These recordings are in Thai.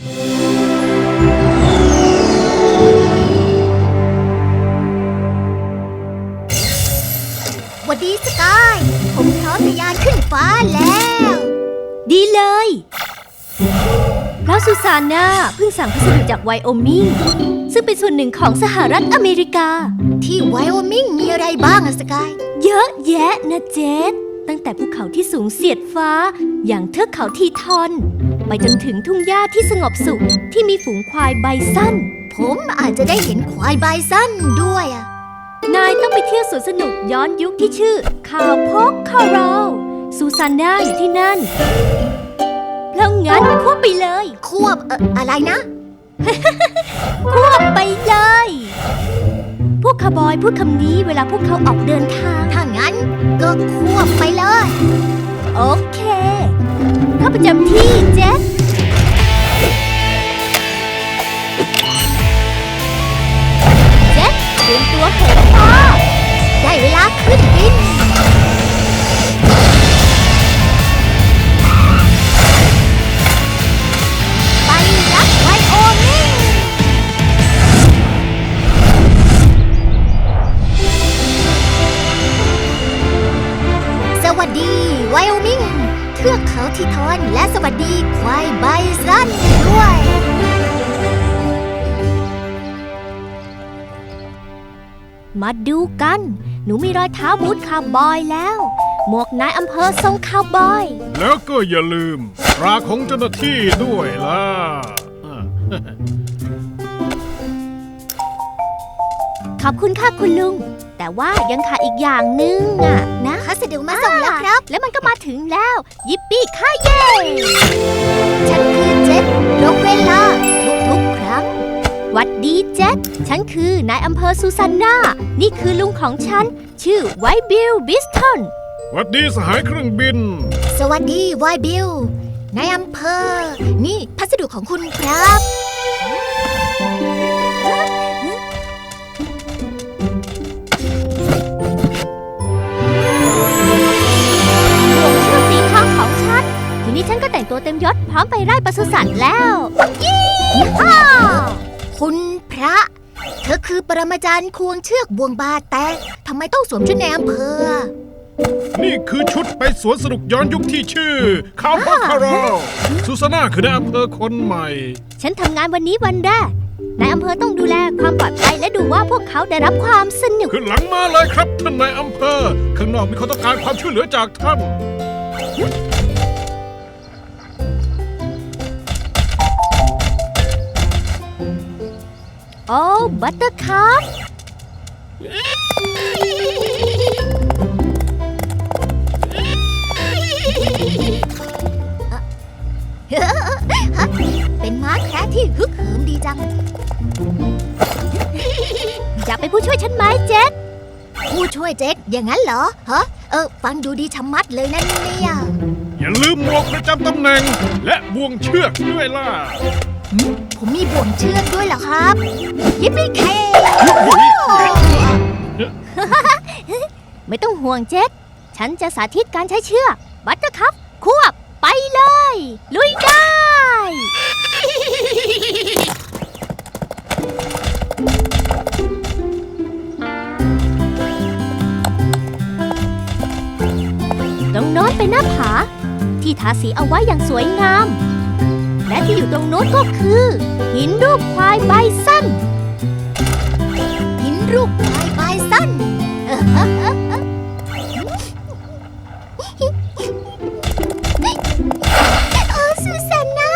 หวัดดีสกาย ผมพร้อมทะยานขึ้นฟ้าแล้ว ดีเลยเพราะซูซาน่าเพิ่งสั่งพัสดุจากไวโอมิงซึ่งเป็นส่วนหนึ่งของสหรัฐอเมริกา ที่ไวโอมิงมีอะไรบ้างอะสกาย เยอะแยะนะเจสตั้งแต่ภูเขาที่สูงเสียดฟ้า อย่างเทือกเขาทีทอน ไปจนถึงทุ่งหญ้าที่สงบสุขที่มีฝูงควายไบสั้น ผมอาจจะได้เห็นควายไบซันด้วยอะนายต้องไปเที่ยวสวนสนุกย้อนยุคที่ชื่อคาวพกคาราลซูซาน่าอยู่ที่นั่น เพราะงั้นควบไปเลย ควบเอ่ออะไรนะ ควบไปเลย พวกคาวบอยพูดคำนี้เวลาพวกเขาออกเดินทาง ถ้างั้นก็ควบไปเลย โอเค เข้าประจำที่เจ็ดเจ็ดเตรียมตัวเหินฟ้าได้เวลาขึ้นบิน ไปรับไวโอมิง สวัสดีไวโอมิง ทือกเขาทิทอนและสวัสดีควายไบซันด้วย มาดูกัน หนูมีรอยเท้าบูทคาวบอยแล้ว หมวกนายอำเภอทรงคาวบอย แล้วก็อย่าลืมตราของเจ้าหน้าที่ด้วยล่ะอ่าขอบคุณค่ะคุณลุง แต่ว่ายังขาดอีกอย่างหนึงอะนะ พัสดุมาส่งแล้วครับ แล้วมันก็มาถึงแล้ว ยิปปี้ค่าเย่ฉันคือเจ็ดยกเวลา ทุกๆ ครั้งหวัดดีเจ็ดฉันคือนายอำเภอซูซานนา นี่คือลุงของฉัน ชื่อไวบิลบิสตันหวัดดีสหายเครื่องบิน สวัสดีวายบิลนายอำเภอ นี่พัสดุของคุณครับ ต่งตัวเต็มยศพร้อมไปไล่ปศุสัตว์แล้วยี่ห้าคุณพระ เธอคือปรมาจารย์ควงเชือกบวงบาแต่ทำไมต้องสวมชุดในอำเภอ นี่คือชุดไปสวนสนุกย้อนยุคที่ชื่อคาวพอคารอลซูซาน่าคือในายอำเภอคนใหม่ ฉันทำงานวันนี้วันแรกนายอำเภอต้องดูแลความปลอดภัยและดูว่าพวกเขาได้รับความสนุก ขึ้นหลังมาเลยครับท่านนายอำเภอ ข้างนอกมีคนต้องการความช่วยเหลือจากท่าน โอ้บัตเตอร์คัพเป็นม้าแคระที่ฮึกเหิมดีจัง อยากเป็นผู้ช่วยฉันไหมเจ็ดผู้ช่วยเจ็ดอย่างนั้นเหรอฮะเออ ฟังดูดีชะมัดเลยนั่นเนี่ย อย่าลืมหมวกประจำตำแหน่ง และบ่วงเชือกด้วยล่ะ ผมมีบ่วงเชือกด้วยเหรอครับยิปปี้เคไม่ต้องห่วงเจ็ดฉันจะสาธิตการใช้เชือกบัตเตอร์คัพควบไปเลย ลุยได้ ตรงโน้นเป็นหน้าผา ที่ทาสีเอาไว้อย่างสวยงาม ที่อยู่ตรงโน้นก็คือ หินรูปควายใบสั้น หินรูปควายใบสั้น โอ้ซูซาน่า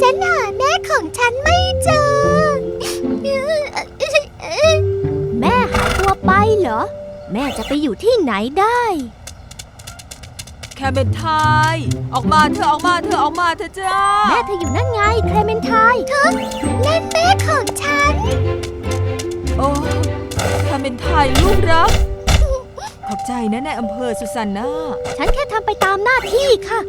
ฉันหาแม่ของฉันไม่เจอ แม่หายตัวไปเหรอ แม่จะไปอยู่ที่ไหนได้ แคมเบนไทยออกมาเธอออกมาเธอออกมาเธอจ้าแม่เธออยู่นั่นไงเคลเมนไทน์นั่นแม่ของฉัน โอ้แคมเบนไทยลูกรักขอบใจนะนายอำเภอสุสานนาฉันแค่ทำไปตามหน้าที่ค่ะ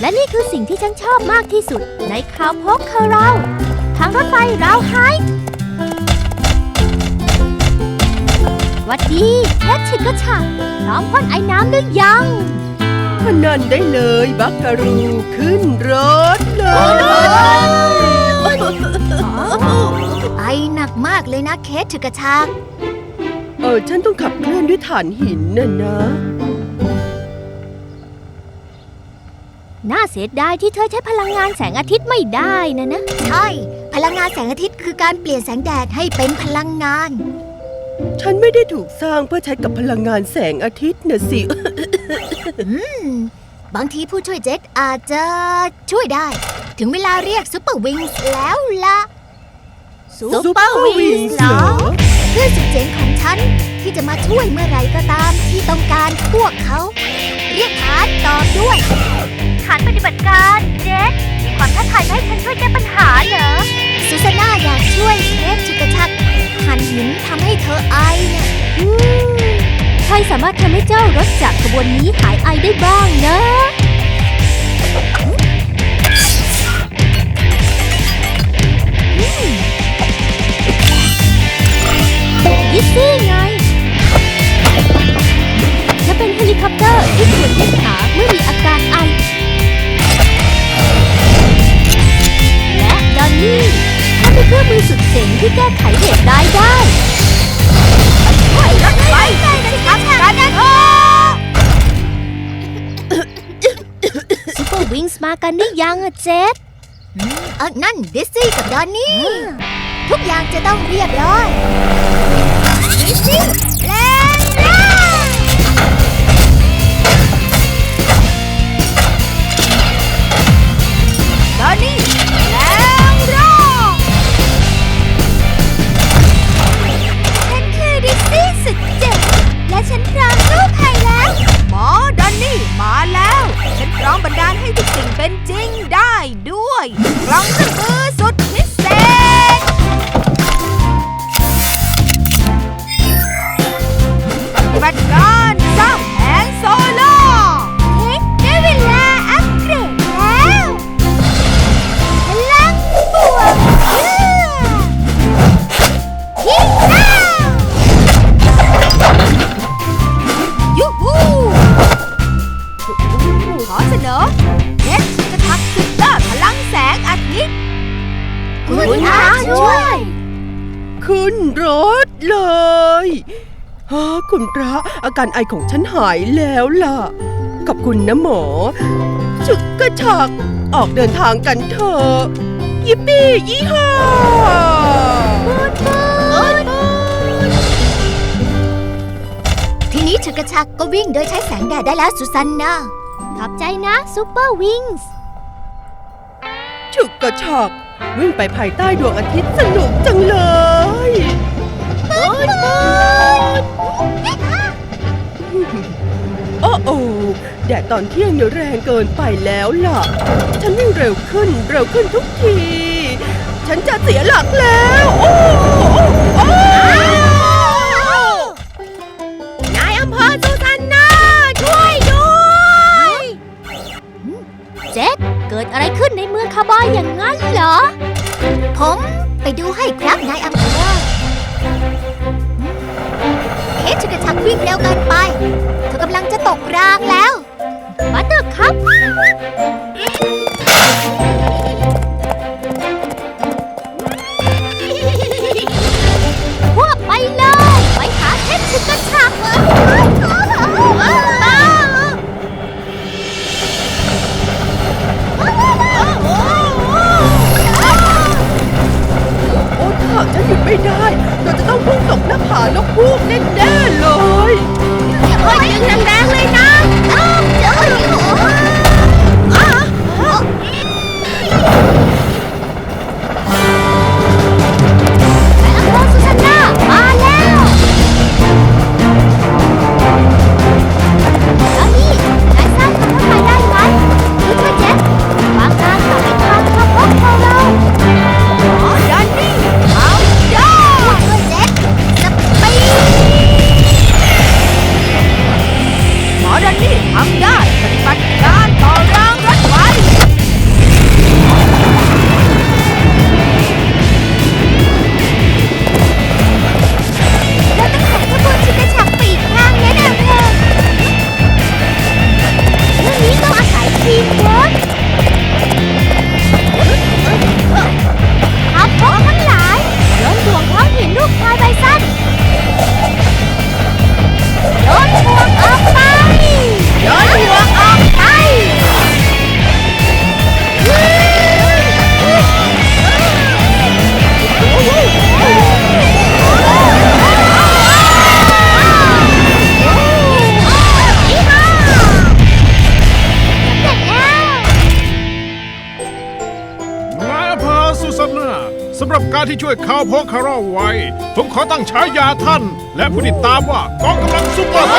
และนี่คือสิ่งที่ฉันชอบมากที่สุด ในคาวพกคาเราทางรถไฟราวไฮห วัดดีแคทชิกกะฉะพร้อมพ่นไอ้น้ำหรือยังพนันได้เลยบักการูขึ้นรถเลยไอหนักมากเลยนะเคสถึกกระชากเออฉันต้องขับเคลื่อนด้วยถ่านหินน่ะนะ น่าเสียดายที่เธอใช้พลังงานแสงอาทิตย์ไม่ได้นะนะ ใช่ พลังงานแสงอาทิตย์คือการเปลี่ยนแสงแดดให้เป็นพลังงาน ฉันไม่ได้ถูกสร้างเพื่อใช้กับพลังงานแสงอาทิตย์นะสิอืมบางทีผู้ช่วยเจ็ตอาจจะช่วยได้ ถึงเวลาเรียกซูเปอร์วิงส์แล้วล่ะ Super Wings เหรอ เพื่อนสุดเจ๋งของฉัน ที่จะมาช่วยเมื่อไหรก็ตามที่ต้องการพวกเขา เรียกฐานตอบด้วย ฐานปฏิบัติการเจสมีความท้าทายให้ฉันช่วยแก้ปัญหาเหรอซูซาน่าอยากช่วย สามารถทำให้เจ้ารถจากขบวนนี้หายไอได้บ้างนะ ยิสซี่ไง กันได้ยังอะเจสเออนั่นดิซซี่กับดอนนี่ ทุกอย่างจะต้องเรียบร้อยดิซซี่ คุณอาช่วย ขึ้นรถเลยฮะคุณพระอาการไอของฉันหายแล้วล่ะ ขอบคุณนะหมอฉุกกระชัก ออกเดินทางกันเถอะยิปปี้ยี่ห้าทีนี้ฉุกกระชักก็วิ่งโดยใช้แสงแดดได้แล้วสุสันนาขอบใจนะซูเปอร์วิงส์ฉุกกระชัก วิ่งไปภายใต้ดวงอาทิตย์สนุกจังเลยโอ้โอ้แดดตอนเที่ยงเนี่ยแรงเกินไปแล้วล่ะ ฉันวิ่งเร็วขึ้นเร็วขึ้นทุกที ฉันจะเสียหลักแล้ว โอ้โอ้โอ้ อะไรขึ้นในเมืองคาบอยอย่างนั้นเหรอ ผมไปดูให้ครับนายอำเภอเคสฉุกกระชักวิ่งเร็วเกินไปเธอกำลังจะตกรางแล้วมาเตอร์ครับ ที่ช่วยคาวพงคาร์ไว้ ผมขอตั้งฉายาท่าน และผู้ติดตามว่ากองกำลังซุปเปอร์